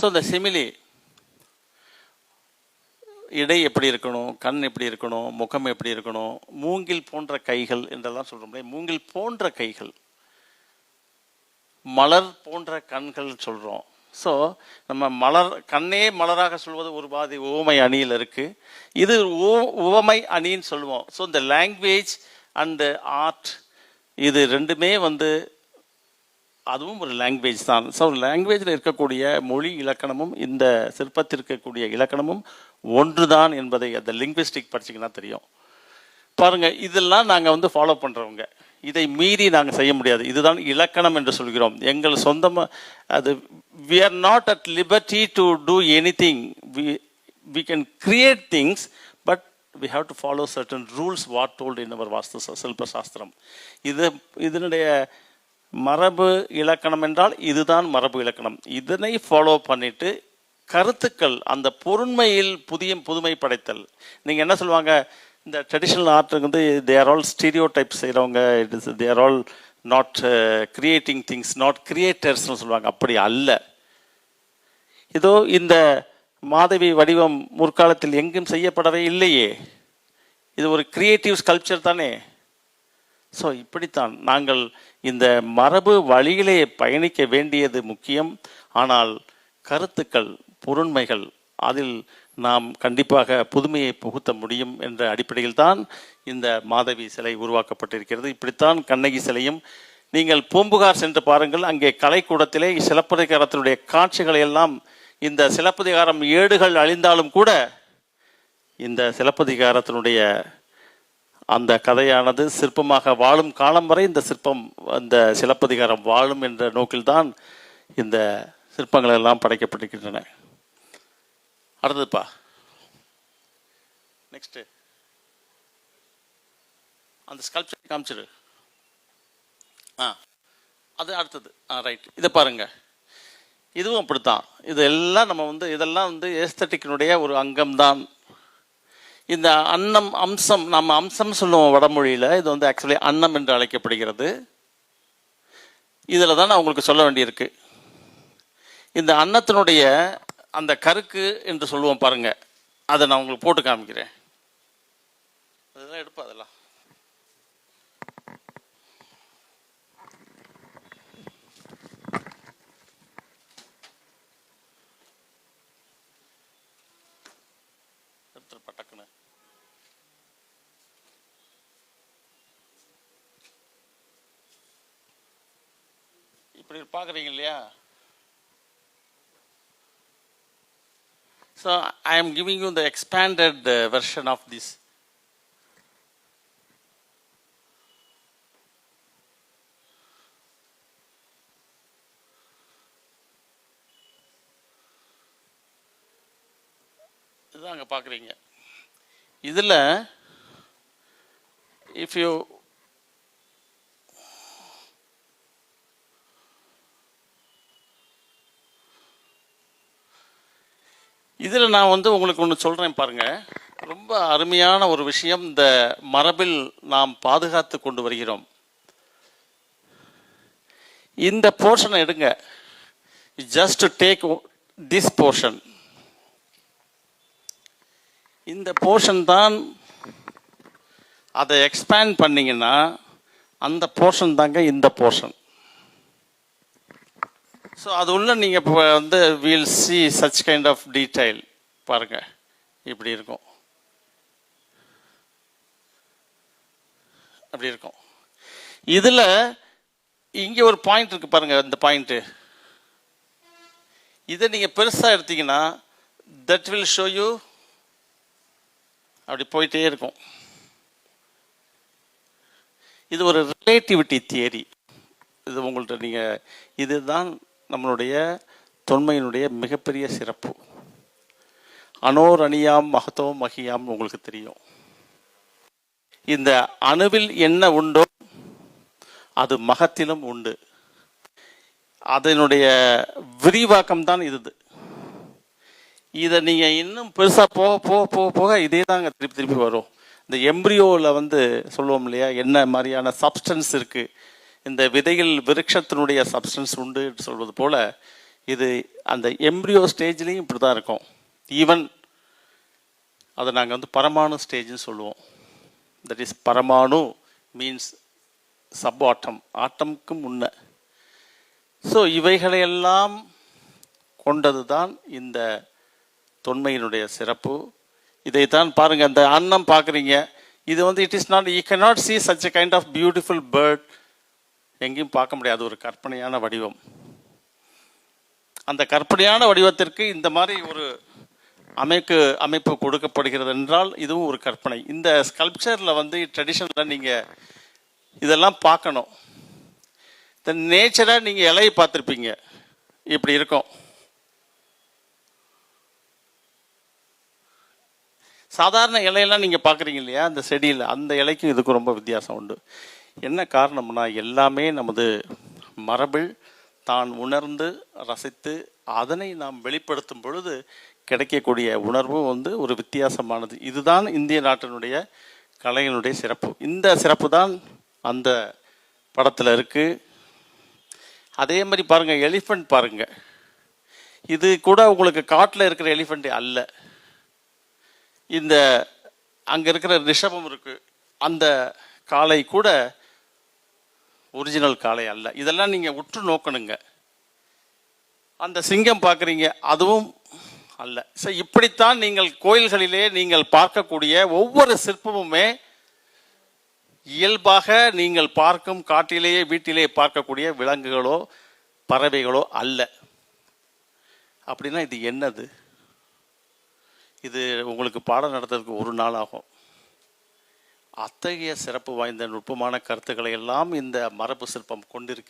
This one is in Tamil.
ஸோ இந்த சிமிலி இடை எப்படி இருக்கணும் கண் எப்படி இருக்கணும் முகம் எப்படி இருக்கணும் மூங்கில் போன்ற கைகள் என்றெல்லாம் சொல்கிறோம் மூங்கில் போன்ற கைகள் மலர் போன்ற கண்கள் சொல்கிறோம் ஸோ நம்ம மலர் கண்ணே மலராக சொல்வது ஒரு பாதி உவமை அணியில் இருக்குது இது ஓ உவமை அணின்னு சொல்லுவோம். ஸோ இந்த லாங்குவேஜ் அண்டு ஆர்ட் இது ரெண்டுமே வந்து அதுவும் ஒரு லாங்குவேஜ் தான். ஸோ லாங்குவேஜில் இருக்கக்கூடிய மொழி இலக்கணமும் இந்த சிற்பத்தில் இருக்கக்கூடிய இலக்கணமும் ஒன்று தான் என்பதை அந்த லிங்குவிஸ்டிக் படிச்சிங்கன்னா தெரியும். பாருங்கள் இதெல்லாம் நாங்கள் வந்து ஃபாலோ பண்ணுறவங்க இதை மீறி நாங்கள் செய்ய முடியாது. இதுதான் இலக்கணம் என்று சொல்கிறோம். எங்கள் சொந்தமாக அது we are not at liberty to do anything we we can create things but we have to follow certain rules what told in our Vastu Shilpa Shastram இது இதனுடைய மரபு இலக்கணம் என்றால் இதுதான் மரபு இலக்கணம். இதனை ஃபாலோ பண்ணிட்டு கருத்துக்கள் அந்த பொருண்மையில் புதிய புதுமை படைத்தல். நீங்கள் என்ன சொல்லுவாங்க? இந்த ட்ரெடிஷ்னல் ஆர்ட்டுக்கு வந்து தேர் ஆல் ஸ்டீரியோ டைப் செய்கிறவங்க it is they're all not creating things not கிரியேட்டர்ஸ்னு சொல்லுவாங்க. அப்படி அல்ல. இதோ இந்த மாதவி வடிவம் முற்காலத்தில் எங்கும் செய்யப்படவே இல்லையே. இது ஒரு கிரியேட்டிவ் ஸ்கல்ப்சர் தானே. ஸோ இப்படித்தான். நாங்கள் இந்த மரபு வழியிலே பயணிக்க வேண்டியது முக்கியம். ஆனால் கருத்துக்கள் பொருண்மைகள் அதில் நாம் கண்டிப்பாக புதுமையை புகுத்த முடியும் என்ற அடிப்படையில் தான் இந்த மாதவி சிலை உருவாக்கப்பட்டிருக்கிறது. இப்படித்தான் கண்ணகி சிலையும் நீங்கள் பூம்புகார் சென்று பாருங்கள் அங்கே கலைக்கூடத்திலே சிலப்பதிகாரத்தினுடைய காட்சிகளை எல்லாம் இந்த சிலப்பதிகாரம் ஏடுகள் அழிந்தாலும் கூட இந்த சிலப்பதிகாரத்தினுடைய அந்த கதையானது சிற்பமாக வாழும் காலம் வரை இந்த சிற்பம் அந்த சிலப்பதிகாரம் வாழும் என்ற நோக்கில்தான் இந்த சிற்பங்கள் எல்லாம் படைக்கப்பட்டிருக்கின்றன. அடுத்ததுப்பா. நெக்ஸ்ட்டு அந்த ஸ்கல்ப்சர் காமிச்சிரு. ஆ அது அடுத்தது. ஆ ரைட் இதை பாருங்க. இதுவும் அப்படித்தான். இதெல்லாம் நம்ம வந்து இதெல்லாம் வந்து ஏஸ்தட்டிக்கினுடைய ஒரு அங்கம்தான். இந்த அன்னம் அம்சம் நம்ம அம்சம் சொல்லுவோம் வடமொழியில் இது வந்து ஆக்சுவலி அன்னம் என்று அழைக்கப்படுகிறது. இதில் தான் நான் உங்களுக்கு சொல்ல வேண்டியிருக்கு. இந்த அன்னத்தினுடைய அந்த கருக்கு என்று சொல்லுவோம் பாருங்கள் அதை நான் உங்களுக்கு போட்டு காமிக்கிறேன். அதெல்லாம் எடுப்பா அதெல்லாம். இப்படி பார்க்குறீங்க இல்லையா? So I am giving you the expanded version of this இதுதான் அங்கே பார்க்குறீங்க. இதில் இஃப் யூ இதில் நான் வந்து உங்களுக்கு ஒன்று சொல்கிறேன் பாருங்கள் ரொம்ப அருமையான ஒரு விஷயம் இந்த மரபில் நாம் பாதுகாத்து கொண்டு வருகிறோம். இந்த போர்ஷனை எடுங்க. ஜஸ்ட் டேக் திஸ் போர்ஷன் இந்த போர்ஷன் தான் அதை எக்ஸ்பேண்ட் பண்ணீங்கன்னா அந்த போர்ஷன் தாங்க இந்த போர்ஷன் ஸோ அது உள்ள நீங்கள் இப்போ வந்து we'll see such kind of detail பாருங்கள் இப்படி இருக்கும். அப்படி இருக்கும். இதில் இங்கே ஒரு பாயிண்ட் இருக்கு பாருங்க இந்த பாயிண்ட்டு இதை நீங்கள் பெருசாக எடுத்தீங்கன்னா தட் வில் ஷோ யூ அப்படி போயிட்டே இருக்கும். இது ஒரு ரிலேட்டிவிட்டி தியரி இது உங்கள்கிட்ட நீங்கள் இதுதான் நம்மளுடைய தொன்மையினுடைய மிகப்பெரிய சிறப்பு. அனோர் அணியாம் மகத்தோ மகியாம் உங்களுக்கு தெரியும். இந்த அணுவில் என்ன உண்டோ அது மகத்திலும் உண்டு. அதனுடைய விரிவாக்கம் தான் இது இதை நீங்கள் இன்னும் பெருசாக போக போக போக போக இதே தாங்க திருப்பி திருப்பி வரும். இந்த எம்ப்ரியோவில் வந்து சொல்லுவோம் இல்லையா என்ன மாதிரியான சப்ஸ்டன்ஸ் இருக்குது இந்த விதையில் விருட்சத்தினுடைய சப்ஸ்டன்ஸ் உண்டு என்று சொல்வது போல் இது அந்த எம்ப்ரியோ ஸ்டேஜ்லேயும் இப்படி தான் இருக்கும். ஈவன் அதை நாங்கள் வந்து பரமாணு ஸ்டேஜ்னு சொல்லுவோம். தட் இஸ் பரமாணு மீன்ஸ் சப் ஆட்டம் ஆட்டம்க்கு முன்ன ஸோ இவைகளையெல்லாம் கொண்டது தான் இந்த தொன்மையினுடைய சிறப்பு. இதைத்தான் பாருங்கள் அந்த அன்னம் பார்க்குறீங்க. இது வந்து it is not you can not see such a kind of beautiful bird எங்கேயும் பார்க்க முடியாது ஒரு கற்பனையான வடிவம். அந்த கற்பனையான வடிவத்திற்கு இந்த மாதிரி ஒரு அமைப்பு அமைப்பு கொடுக்கப்படுகிறது என்றால் இதுவும் ஒரு கற்பனை. இந்த ஸ்கல்ப்சரில் வந்து ட்ரெடிஷனில் நீங்கள் இதெல்லாம் பார்க்கணும். இந்த நேச்சராக நீங்கள் இலையை பார்த்துருப்பீங்க. இப்படி இருக்கும். சாதாரண இலையெல்லாம் நீங்கள் பார்க்குறீங்க இல்லையா? அந்த செடியில். அந்த இலைக்கும் இதுக்கும் ரொம்ப வித்தியாசம் உண்டு. என்ன காரணம்னா எல்லாமே நமது மரபில் தான் உணர்ந்து ரசித்து அதனை நாம் வெளிப்படுத்தும் பொழுது கிடைக்கக்கூடிய உணர்வும் வந்து ஒரு வித்தியாசமானது. இதுதான் இந்திய நாட்டினுடைய கலையினுடைய சிறப்பு. இந்த சிறப்பு தான் அந்த படத்தில் இருக்குது அதே மாதிரி பாருங்கள் எலிஃபண்ட் பாருங்கள் இது கூட உங்களுக்கு காட்டில் இருக்கிற எலிஃபண்ட் அல்ல. இந்த அங்கே இருக்கிற ரிஷபம் இருக்குது அந்த காளை கூட ஒரிஜினல் காளை அல்ல. இதெல்லாம் நீங்கள் உற்று நோக்கணுங்க. அந்த சிங்கம் பார்க்குறீங்க அதுவும் அல்ல. ஸோ இப்படித்தான் நீங்கள் கோயில்களிலே நீங்கள் பார்க்கக்கூடிய ஒவ்வொரு சிற்பமுமே இயல்பாக நீங்கள் பார்க்கும் காட்டிலேயே வீட்டிலேயே பார்க்கக்கூடிய விலங்குகளோ பறவைகளோ அல்ல. அப்படின்னா இது என்னது? இது உங்களுக்கு பாடம் நடத்துறதுக்கு ஒரு நாள் ஆகும். அத்தகைய சிறப்பு வாய்ந்த நுட்பமான கருத்துக்களை எல்லாம் இந்த மரபு சிற்பம் கொண்டிருக்கு.